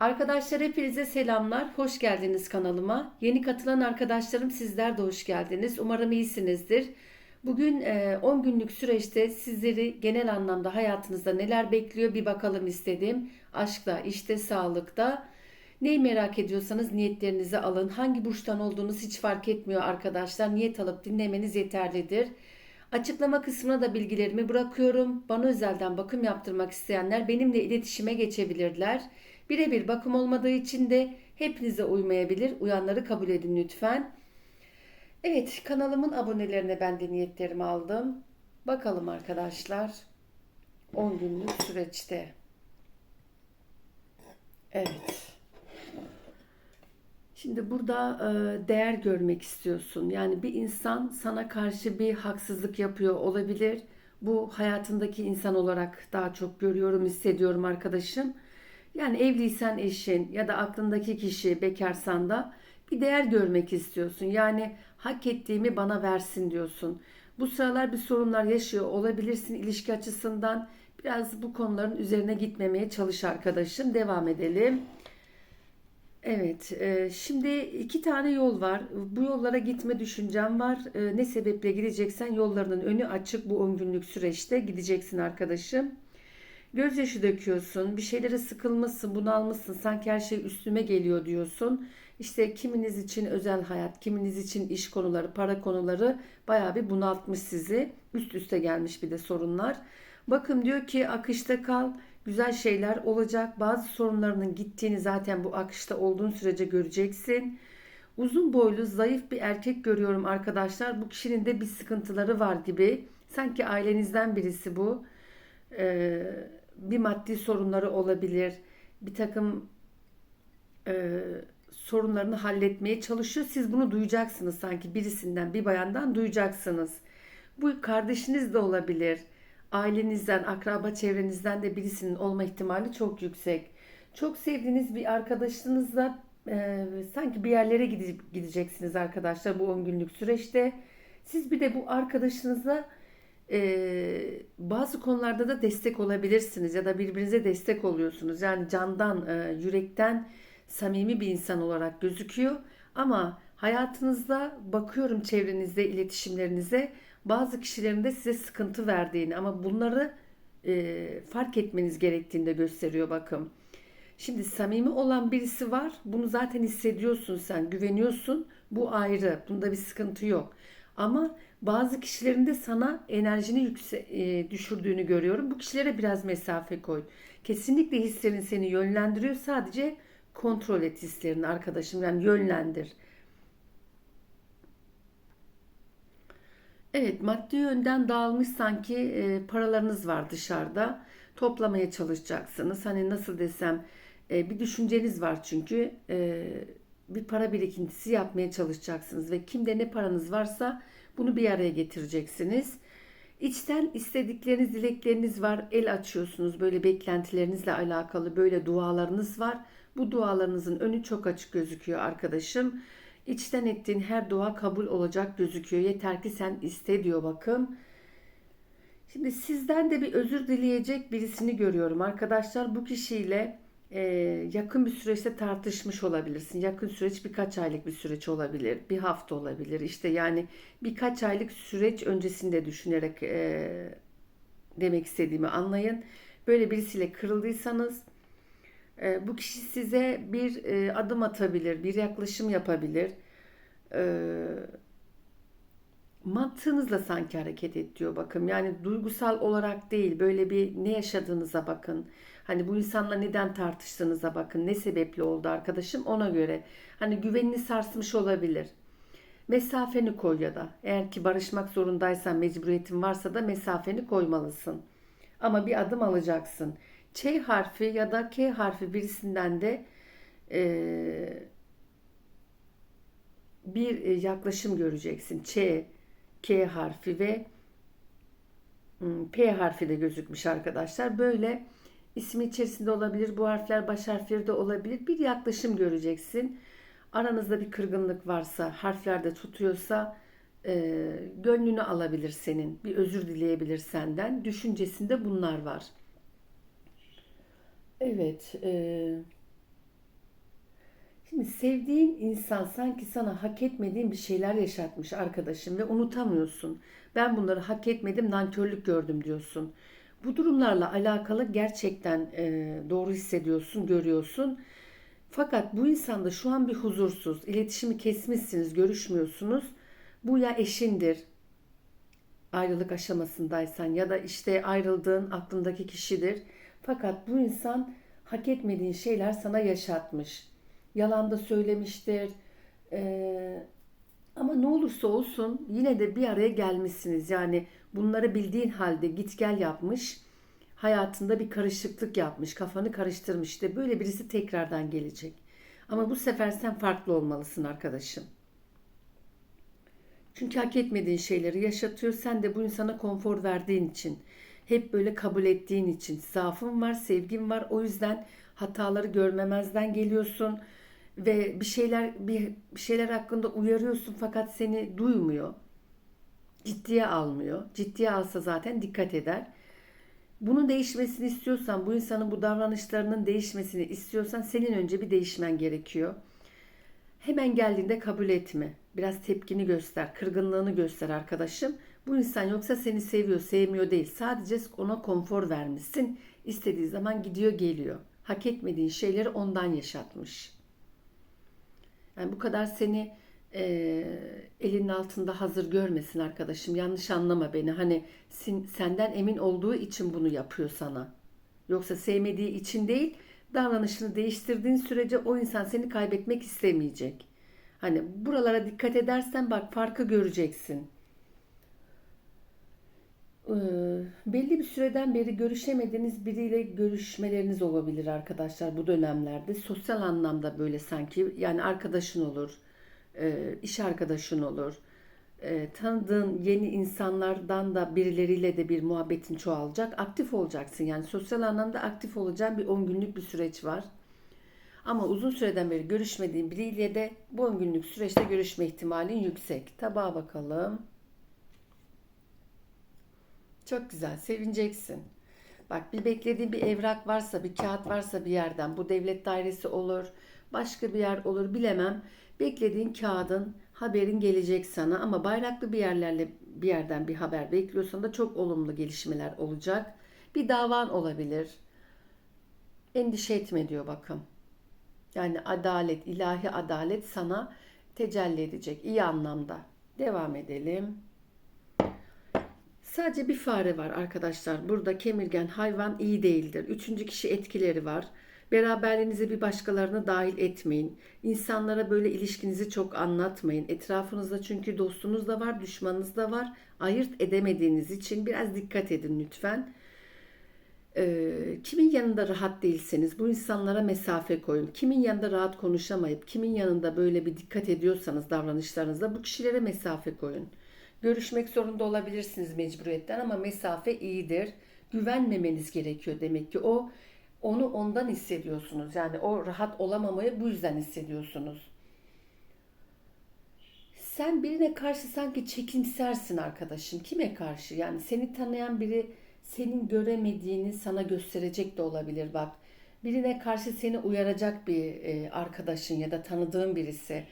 Arkadaşlar hepinize selamlar. Hoş geldiniz kanalıma. Yeni katılan arkadaşlarım sizler de hoş geldiniz. Umarım iyisinizdir. Bugün e, 10 günlük süreçte sizleri genel anlamda hayatınızda neler bekliyor bir bakalım istedim. Aşkta, işte, sağlıkta. Neyi merak ediyorsanız niyetlerinizi alın. Hangi burçtan olduğunuz hiç fark etmiyor arkadaşlar. Niyet alıp dinlemeniz yeterlidir. Açıklama kısmına da bilgilerimi bırakıyorum. Bana özelden bakım yaptırmak isteyenler benimle iletişime geçebilirler. Birebir bakım olmadığı için de hepinize uymayabilir. Uyanları kabul edin lütfen. Evet kanalımın abonelerine ben de niyetlerimi aldım. Bakalım arkadaşlar. 10 günlük süreçte. Evet. Şimdi burada e, değer görmek istiyorsun. Yani bir insan sana karşı bir haksızlık yapıyor olabilir. Bu hayatındaki insan olarak daha çok görüyorum, hissediyorum arkadaşım. Yani evliysen eşin ya da aklındaki kişi bekarsan da bir değer görmek istiyorsun. Yani hak ettiğimi bana versin diyorsun. Bu sıralar bir sorunlar yaşıyor olabilirsin ilişki açısından. Biraz bu konuların üzerine gitmemeye çalış arkadaşım. Devam edelim. Evet, e, şimdi iki tane yol var. Bu yollara gitme düşüncem var. E, ne sebeple gideceksen yollarının önü açık bu 10 günlük süreçte gideceksin arkadaşım. Gözyaşı döküyorsun, bir şeylere sıkılmışsın, bunalmışsın, sanki her şey üstüme geliyor diyorsun. İşte kiminiz için özel hayat, kiminiz için iş konuları, para konuları bayağı bir bunaltmış sizi. Üst üste gelmiş bir de sorunlar. Bakın diyor ki akışta kal, güzel şeyler olacak. Bazı sorunlarının gittiğini zaten bu akışta olduğun sürece göreceksin. Uzun boylu, zayıf bir erkek görüyorum arkadaşlar. Bu kişinin de bir sıkıntıları var gibi. Sanki ailenizden birisi bu. Ee, bir maddi sorunları olabilir. Bir takım e, sorunlarını halletmeye çalışıyor. Siz bunu duyacaksınız sanki birisinden, bir bayandan duyacaksınız. Bu kardeşiniz de olabilir. Ailenizden, akraba çevrenizden de birisinin olma ihtimali çok yüksek. Çok sevdiğiniz bir arkadaşınızla e, sanki bir yerlere gidip gideceksiniz arkadaşlar bu 10 günlük süreçte. Siz bir de bu arkadaşınıza e, bazı konularda da destek olabilirsiniz ya da birbirinize destek oluyorsunuz. Yani candan, e, yürekten samimi bir insan olarak gözüküyor. Ama hayatınızda bakıyorum çevrenizde, iletişimlerinize bazı kişilerin de size sıkıntı verdiğini ama bunları e, fark etmeniz gerektiğini de gösteriyor bakın. Şimdi samimi olan birisi var. Bunu zaten hissediyorsun sen, güveniyorsun. Bu ayrı. Bunda bir sıkıntı yok. Ama bazı kişilerin de sana enerjini yükse e, düşürdüğünü görüyorum. Bu kişilere biraz mesafe koy. Kesinlikle hislerin seni yönlendiriyor. Sadece kontrol et hislerini arkadaşım. Yani yönlendir. Evet maddi yönden dağılmış sanki e, paralarınız var dışarıda. Toplamaya çalışacaksınız. Hani nasıl desem e, bir düşünceniz var çünkü e, bir para birikintisi yapmaya çalışacaksınız. Ve kimde ne paranız varsa bunu bir araya getireceksiniz. İçten istedikleriniz, dilekleriniz var. El açıyorsunuz. Böyle beklentilerinizle alakalı böyle dualarınız var. Bu dualarınızın önü çok açık gözüküyor arkadaşım. İçten ettiğin her dua kabul olacak gözüküyor. Yeter ki sen iste diyor bakın. Şimdi sizden de bir özür dileyecek birisini görüyorum. Arkadaşlar bu kişiyle e, yakın bir süreçte tartışmış olabilirsin. Yakın süreç birkaç aylık bir süreç olabilir. Bir hafta olabilir. İşte yani birkaç aylık süreç öncesinde düşünerek e, demek istediğimi anlayın. Böyle birisiyle kırıldıysanız bu kişi size bir e, adım atabilir, bir yaklaşım yapabilir. E, mantığınızla sanki hareket et diyor bakın. Yani duygusal olarak değil böyle bir ne yaşadığınıza bakın. Hani bu insanla neden tartıştığınıza bakın. Ne sebeple oldu arkadaşım ona göre. Hani güvenini sarsmış olabilir. Mesafeni koy ya da eğer ki barışmak zorundaysan mecburiyetin varsa da mesafeni koymalısın. Ama bir adım alacaksın. Ç harfi ya da K harfi birisinden de e, bir yaklaşım göreceksin. Ç, K harfi ve hmm, P harfi de gözükmüş arkadaşlar. Böyle ismi içerisinde olabilir. Bu harfler baş harfleri de olabilir. Bir yaklaşım göreceksin. Aranızda bir kırgınlık varsa, harflerde tutuyorsa e, gönlünü alabilir senin. Bir özür dileyebilir senden. Düşüncesinde bunlar var. Evet. E, sevdiğin insan sanki sana hak etmediğin bir şeyler yaşatmış arkadaşım ve unutamıyorsun. Ben bunları hak etmedim, nankörlük gördüm diyorsun. Bu durumlarla alakalı gerçekten e, doğru hissediyorsun, görüyorsun. Fakat bu insanda şu an bir huzursuz, iletişimi kesmişsiniz, görüşmüyorsunuz. Bu ya eşindir, ayrılık aşamasındaysan ya da işte ayrıldığın aklındaki kişidir. Fakat bu insan hak etmediğin şeyler sana yaşatmış. Yalan da söylemiştir. Ee, ama ne olursa olsun yine de bir araya gelmişsiniz. Yani bunları bildiğin halde git gel yapmış. Hayatında bir karışıklık yapmış. Kafanı karıştırmış. De böyle birisi tekrardan gelecek. Ama bu sefer sen farklı olmalısın arkadaşım. Çünkü hak etmediğin şeyleri yaşatıyor. Sen de bu insana konfor verdiğin için, hep böyle kabul ettiğin için zaafın var, sevgin var. O yüzden hataları görmemezden geliyorsun ve bir şeyler bir, bir şeyler hakkında uyarıyorsun fakat seni duymuyor. Ciddiye almıyor. Ciddiye alsa zaten dikkat eder. Bunun değişmesini istiyorsan, bu insanın bu davranışlarının değişmesini istiyorsan senin önce bir değişmen gerekiyor. Hemen geldiğinde kabul etme. Biraz tepkini göster, kırgınlığını göster arkadaşım. Bu insan yoksa seni seviyor, sevmiyor değil. Sadece ona konfor vermişsin. İstediği zaman gidiyor, geliyor. Hak etmediğin şeyleri ondan yaşatmış. Yani bu kadar seni e, elinin altında hazır görmesin arkadaşım. Yanlış anlama beni. Hani sen, senden emin olduğu için bunu yapıyor sana. Yoksa sevmediği için değil, davranışını değiştirdiğin sürece o insan seni kaybetmek istemeyecek. Hani buralara dikkat edersen bak farkı göreceksin. Ee, belli bir süreden beri görüşemediğiniz biriyle görüşmeleriniz olabilir arkadaşlar bu dönemlerde. Sosyal anlamda böyle sanki yani arkadaşın olur, e, iş arkadaşın olur. E, tanıdığın yeni insanlardan da birileriyle de bir muhabbetin çoğalacak. Aktif olacaksın yani sosyal anlamda aktif olacağın bir 10 günlük bir süreç var. Ama uzun süreden beri görüşmediğin biriyle de bu 10 günlük süreçte görüşme ihtimalin yüksek. Tabağa bakalım. Çok güzel, sevineceksin. Bak bir beklediğin bir evrak varsa, bir kağıt varsa bir yerden, bu devlet dairesi olur, başka bir yer olur bilemem. Beklediğin kağıdın, haberin gelecek sana ama bayraklı bir yerlerle bir yerden bir haber bekliyorsan da çok olumlu gelişmeler olacak. Bir davan olabilir. Endişe etme diyor bakın. Yani adalet, ilahi adalet sana tecelli edecek iyi anlamda. Devam edelim. Sadece bir fare var arkadaşlar. Burada kemirgen hayvan iyi değildir. Üçüncü kişi etkileri var. Beraberliğinize bir başkalarını dahil etmeyin. İnsanlara böyle ilişkinizi çok anlatmayın. Etrafınızda çünkü dostunuz da var, düşmanınız da var. Ayırt edemediğiniz için biraz dikkat edin lütfen. Ee, kimin yanında rahat değilseniz bu insanlara mesafe koyun. Kimin yanında rahat konuşamayıp kimin yanında böyle bir dikkat ediyorsanız davranışlarınızda bu kişilere mesafe koyun. Görüşmek zorunda olabilirsiniz mecburiyetten ama mesafe iyidir. Güvenmemeniz gerekiyor demek ki o onu ondan hissediyorsunuz. Yani o rahat olamamayı bu yüzden hissediyorsunuz. Sen birine karşı sanki çekimsersin arkadaşım. Kime karşı? Yani seni tanıyan biri senin göremediğini sana gösterecek de olabilir bak. Birine karşı seni uyaracak bir e, arkadaşın ya da tanıdığın birisi.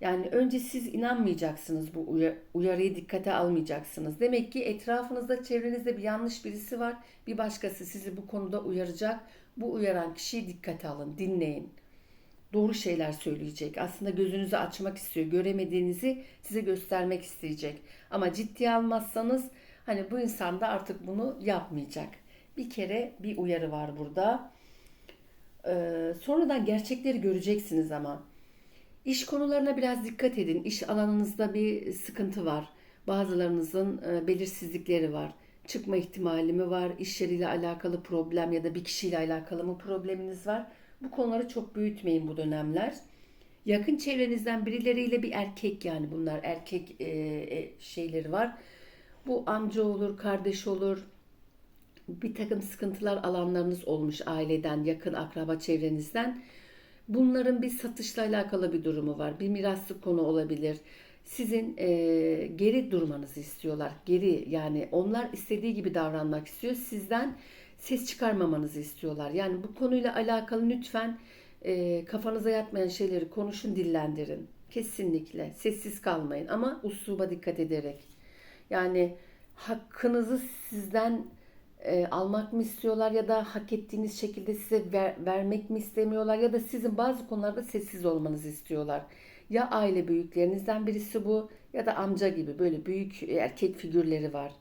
Yani önce siz inanmayacaksınız bu uyarıyı dikkate almayacaksınız. Demek ki etrafınızda çevrenizde bir yanlış birisi var. Bir başkası sizi bu konuda uyaracak. Bu uyaran kişiyi dikkate alın, dinleyin. Doğru şeyler söyleyecek. Aslında gözünüzü açmak istiyor. Göremediğinizi size göstermek isteyecek. Ama ciddiye almazsanız hani bu insan da artık bunu yapmayacak. Bir kere bir uyarı var burada. Ee, sonradan gerçekleri göreceksiniz ama. İş konularına biraz dikkat edin. İş alanınızda bir sıkıntı var. Bazılarınızın e, belirsizlikleri var. Çıkma ihtimali mi var? İş yeriyle alakalı problem ya da bir kişiyle alakalı mı probleminiz var? Bu konuları çok büyütmeyin bu dönemler. Yakın çevrenizden birileriyle bir erkek yani bunlar erkek e, e, şeyleri var. Bu amca olur, kardeş olur. Bir takım sıkıntılar alanlarınız olmuş aileden, yakın akraba çevrenizden Bunların bir satışla alakalı bir durumu var. Bir miraslık konu olabilir. Sizin e, geri durmanızı istiyorlar. Geri yani onlar istediği gibi davranmak istiyor. Sizden ses çıkarmamanızı istiyorlar. Yani bu konuyla alakalı lütfen e, kafanıza yatmayan şeyleri konuşun, dillendirin. Kesinlikle. Sessiz kalmayın ama usluba dikkat ederek. Yani hakkınızı sizden e, almak mı istiyorlar ya da hak ettiğiniz şekilde size ver- vermek mi istemiyorlar ya da sizin bazı konularda sessiz olmanızı istiyorlar. Ya aile büyüklerinizden birisi bu ya da amca gibi böyle büyük erkek figürleri var.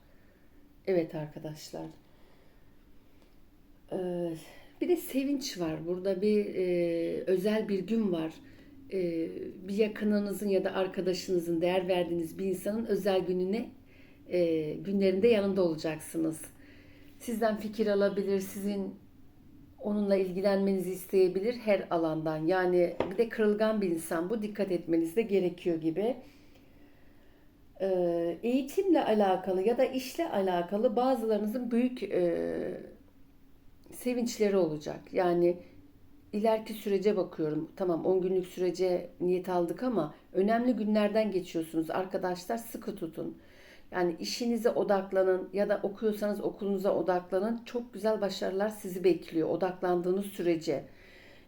Evet arkadaşlar. Ee, bir de sevinç var. Burada bir e, özel bir gün var. Ee, bir yakınınızın ya da arkadaşınızın değer verdiğiniz bir insanın özel gününe e, günlerinde yanında olacaksınız. Sizden fikir alabilir, sizin onunla ilgilenmenizi isteyebilir her alandan. Yani bir de kırılgan bir insan bu. Dikkat etmeniz de gerekiyor gibi. Ee, eğitimle alakalı ya da işle alakalı bazılarınızın büyük e, sevinçleri olacak. Yani ileriki sürece bakıyorum. Tamam 10 günlük sürece niyet aldık ama önemli günlerden geçiyorsunuz. Arkadaşlar sıkı tutun. Yani işinize odaklanın ya da okuyorsanız okulunuza odaklanın. Çok güzel başarılar sizi bekliyor odaklandığınız sürece.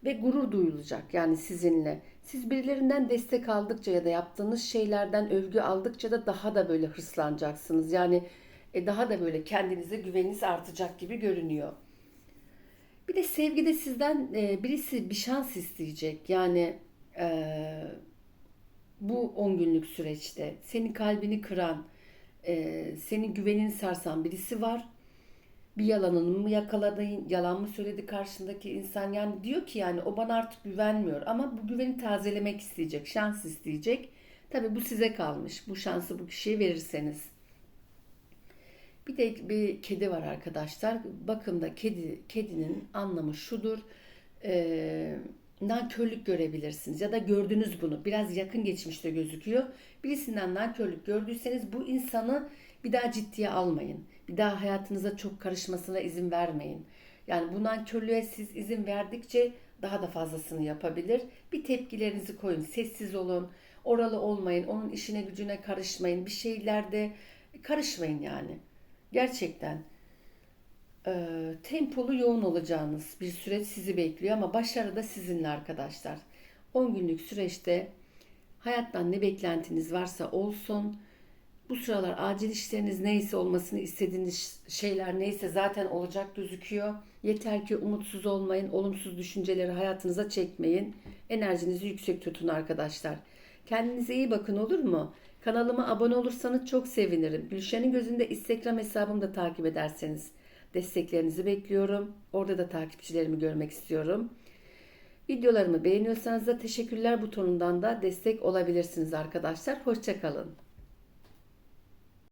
Ve gurur duyulacak yani sizinle. Siz birilerinden destek aldıkça ya da yaptığınız şeylerden övgü aldıkça da daha da böyle hırslanacaksınız. Yani e, daha da böyle kendinize güveniniz artacak gibi görünüyor. Bir de sevgide sizden e, birisi bir şans isteyecek. Yani e, bu 10 günlük süreçte senin kalbini kıran, e, senin güvenini sarsan birisi var. Bir yalanını mı yakaladın, yalan mı söyledi karşındaki insan? Yani diyor ki yani o bana artık güvenmiyor ama bu güveni tazelemek isteyecek, şans isteyecek. Tabii bu size kalmış. Bu şansı bu kişiye verirseniz. Bir de bir kedi var arkadaşlar. Bakımda kedi kedinin anlamı şudur. Ee, nankörlük görebilirsiniz ya da gördünüz bunu. Biraz yakın geçmişte gözüküyor. Birisinden nankörlük gördüyseniz bu insanı bir daha ciddiye almayın. Bir daha hayatınıza çok karışmasına izin vermeyin. Yani bu nankörlüğe siz izin verdikçe daha da fazlasını yapabilir. Bir tepkilerinizi koyun. Sessiz olun. Oralı olmayın. Onun işine gücüne karışmayın. Bir şeylerde karışmayın yani. Gerçekten e, tempolu yoğun olacağınız bir süreç sizi bekliyor ama başarı da sizinle arkadaşlar. 10 günlük süreçte hayattan ne beklentiniz varsa olsun. Bu sıralar acil işleriniz neyse olmasını istediğiniz şeyler neyse zaten olacak gözüküyor. Yeter ki umutsuz olmayın, olumsuz düşünceleri hayatınıza çekmeyin. Enerjinizi yüksek tutun arkadaşlar. Kendinize iyi bakın olur mu? Kanalıma abone olursanız çok sevinirim. Gülşen'in gözünde Instagram hesabımı da takip ederseniz desteklerinizi bekliyorum. Orada da takipçilerimi görmek istiyorum. Videolarımı beğeniyorsanız da teşekkürler butonundan da destek olabilirsiniz arkadaşlar. Hoşçakalın.